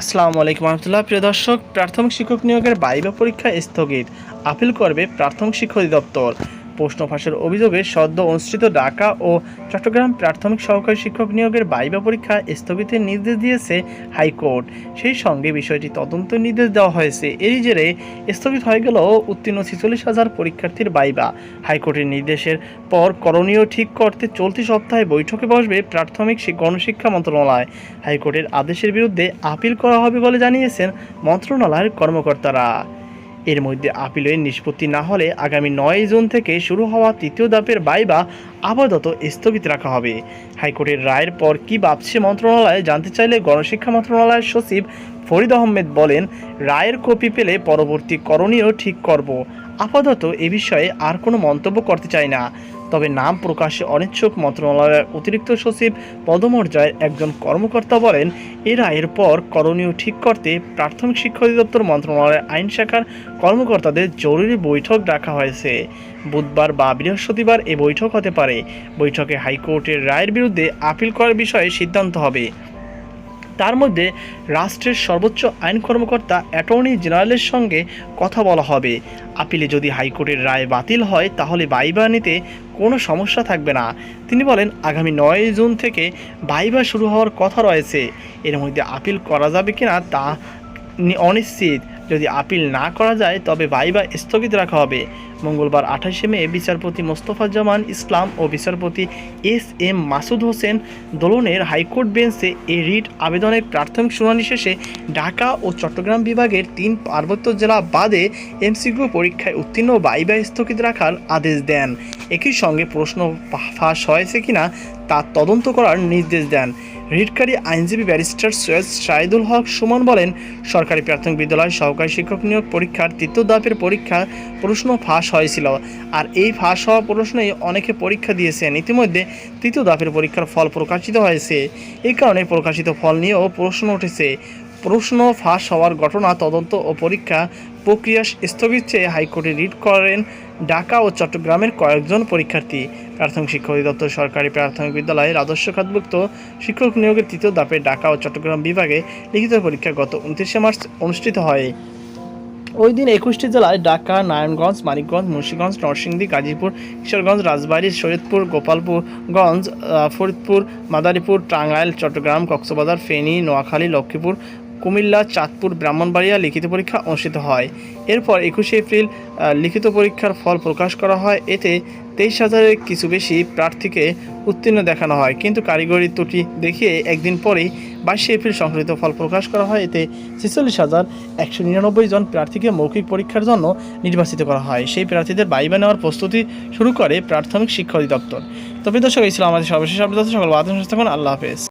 আসসালামু আলাইকুম রহমতুল্লাহ। প্রিয় দর্শক, প্রাথমিক শিক্ষক নিয়োগের বাইবা পরীক্ষা স্থগিত। আপিল করবে প্রাথমিক শিক্ষা অধিদপ্তর। প্রশ্ন ফাঁসের অভিযোগে সদ্য অনুষ্ঠিত ঢাকা ও চট্টগ্রাম প্রাথমিক সহকারী শিক্ষক নিয়োগের বাইবা পরীক্ষা স্থগিতের নির্দেশ দিয়েছে হাইকোর্ট। সেই সঙ্গে বিষয়টি তদন্ত নির্দেশ দেওয়া হয়েছে। এরই জেরে স্থগিত হয়ে গেল উত্তীর্ণ ছেচল্লিশ হাজার পরীক্ষার্থীর বাইবা। হাইকোর্টের নির্দেশের পর করণীয় ঠিক করতে চলতি সপ্তাহে বৈঠকে বসবে প্রাথমিক গণশিক্ষা মন্ত্রণালয়। হাইকোর্টের আদেশের বিরুদ্ধে আপিল করা হবে বলে জানিয়েছেন মন্ত্রণালয়ের কর্মকর্তারা। এর মধ্যে আপিলের নিষ্পত্তি না হলে আগামী নয় জুন থেকে শুরু হওয়া তৃতীয় দাপের বাইবা আপাতত স্থগিত রাখা হবে। হাইকোর্টের রায়ের পর কি ভাবছে মন্ত্রণালয় জানতে চাইলে গণশিক্ষা মন্ত্রণালয়ের সচিব ফরিদ আহমেদ বলেন, রায়ের কপি পেলে পরবর্তী করণীয় ঠিক করব। আপাতত এ বিষয়ে আর কোনো মন্তব্য করতে চাই না। তবে নাম প্রকাশে অনিচ্ছুক মন্ত্রণালয়ের অতিরিক্ত সচিব পদমর্যায়ের একজন কর্মকর্তা বলেন, এ রায়ের পর করণীয় ঠিক করতে প্রাথমিক শিক্ষা অধিদপ্তর মন্ত্রণালয়ের আইন শাখার কর্মকর্তাদের জরুরি বৈঠক ডাকা হয়েছে। বুধবার বা বৃহস্পতিবার এ বৈঠক হতে পারে। বৈঠকে হাইকোর্টের রায়ের বিরুদ্ধে আপিল করার বিষয়ে সিদ্ধান্ত হবে। তার মধ্যে রাষ্ট্রের সর্বোচ্চ আইন কর্মকর্তা অ্যাটর্নি জেনারেলের সঙ্গে কথা বলা হবে। আপিলে যদি হাইকোর্টের রায় বাতিল হয়, তাহলে বাইবা নিতে কোনো সমস্যা থাকবে না। তিনি বলেন, আগামী নয় জুন থেকে বাইবা শুরু হওয়ার কথা রয়েছে। এর মধ্যে আপিল করা যাবে কি না তা অনিশ্চিত। যদি আপিল না করা যায়, তবে বাইবা স্থগিত রাখা হবে। মঙ্গলবার আঠাশে মে বিচারপতি মোস্তফাজ্জামান ইসলাম ও বিচারপতি এস এম মাসুদ হোসেন দোলনের হাইকোর্ট বেঞ্চে এ রিট আবেদনের প্রাথমিক শুনানি শেষে ঢাকা ও চট্টগ্রাম বিভাগের তিন পার্বত্য জেলা বাদে এমসিকিউ পরীক্ষায় উত্তীর্ণ বাইবা স্থগিত রাখার আদেশ দেন। একই সঙ্গে প্রশ্ন ফাঁস হয়েছে কিনা তা তদন্ত করার নির্দেশ দেন। রিটকারী আইনজীবী ব্যারিস্টার সৈয়দ সাইদুল হক সুমন বলেন, সরকারি প্রাথমিক বিদ্যালয় সহকারী শিক্ষক নিয়োগ পরীক্ষার তৃতীয় ধাপের পরীক্ষা প্রশ্ন ফাঁস হয়েছিল। আর এই ফাঁস হওয়া প্রশ্নেই অনেকে পরীক্ষা দিয়েছেন। ইতিমধ্যে তৃতীয় ধাপের পরীক্ষার ফল প্রকাশিত হয়েছে। এই কারণে প্রকাশিত ফল নিয়েও প্রশ্ন উঠেছে। প্রশ্ন ফাঁস হওয়ার ঘটনা, তদন্ত ও পরীক্ষা প্রক্রিয়া স্থগিত চেয়ে হাইকোর্টে রিট করেন ঢাকা ও চট্টগ্রামের কয়েকজন পরীক্ষার্থী। প্রাথমিক শিক্ষা অধিদপ্তর সরকারি প্রাথমিক বিদ্যালয়ের আদর্শ খাতভুক্ত শিক্ষক নিয়োগের তৃতীয় ধাপে ঢাকা ও চট্টগ্রাম বিভাগে লিখিত পরীক্ষা গত উনত্রিশে মার্চ অনুষ্ঠিত হয়। ওই দিন একুশটি জেলায় ঢাকা, নারায়ণগঞ্জ, মানিকগঞ্জ, মুন্সিগঞ্জ, নরসিংদী, গাজীপুর, কিশোরগঞ্জ, রাজবাড়ী, শরীয়তপুর, গোপালপুরগঞ্জ ফরিদপুর, মাদারীপুর, টাঙ্গাইল, চট্টগ্রাম, কক্সবাজার, ফেনী, নোয়াখালী, লক্ষ্মীপুর কুমিল্লা, চাঁদপুর, ব্রাহ্মণবাড়িয়া লিখিত পরীক্ষা অনুষ্ঠিত হয়। এরপর একুশে এপ্রিল লিখিত পরীক্ষার ফল প্রকাশ করা হয়। এতে তেইশ হাজারের কিছু বেশি প্রার্থীকে উত্তীর্ণ দেখানো হয়। কিন্তু কারিগরি ত্রুটি দেখিয়ে একদিন পরেই বাইশে এপ্রিল সংশোধিত ফল প্রকাশ করা হয়। এতে ছেচল্লিশ হাজার একশো নিরানব্বই জন প্রার্থীকে মৌখিক পরীক্ষার জন্য নির্বাচিত করা হয়। সেই প্রার্থীদের বাইবা নেওয়ার প্রস্তুতি শুরু করে প্রাথমিক শিক্ষা অধিদপ্তর। তবে দর্শক ছিল আমাদের সর্বশেষ আপডেট। সকল বাদ আল্লাহ হাফেজ।